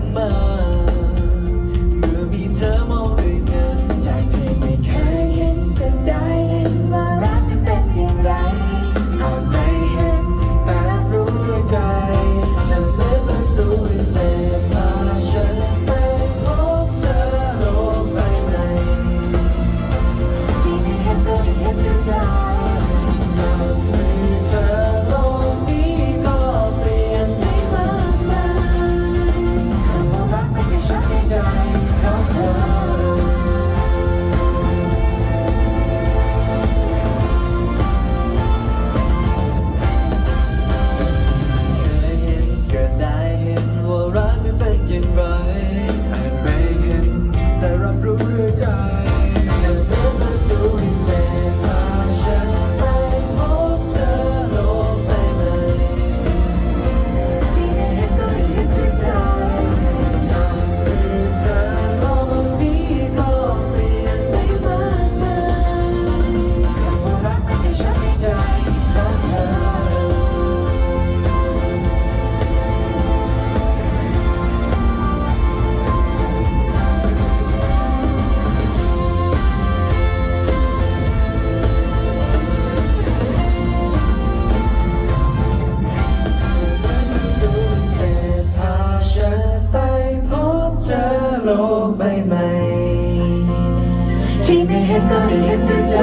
goodbye. Ciao. โลกใบใหม่ที่ไม่เห็นเราได้เห็นด้วยใจ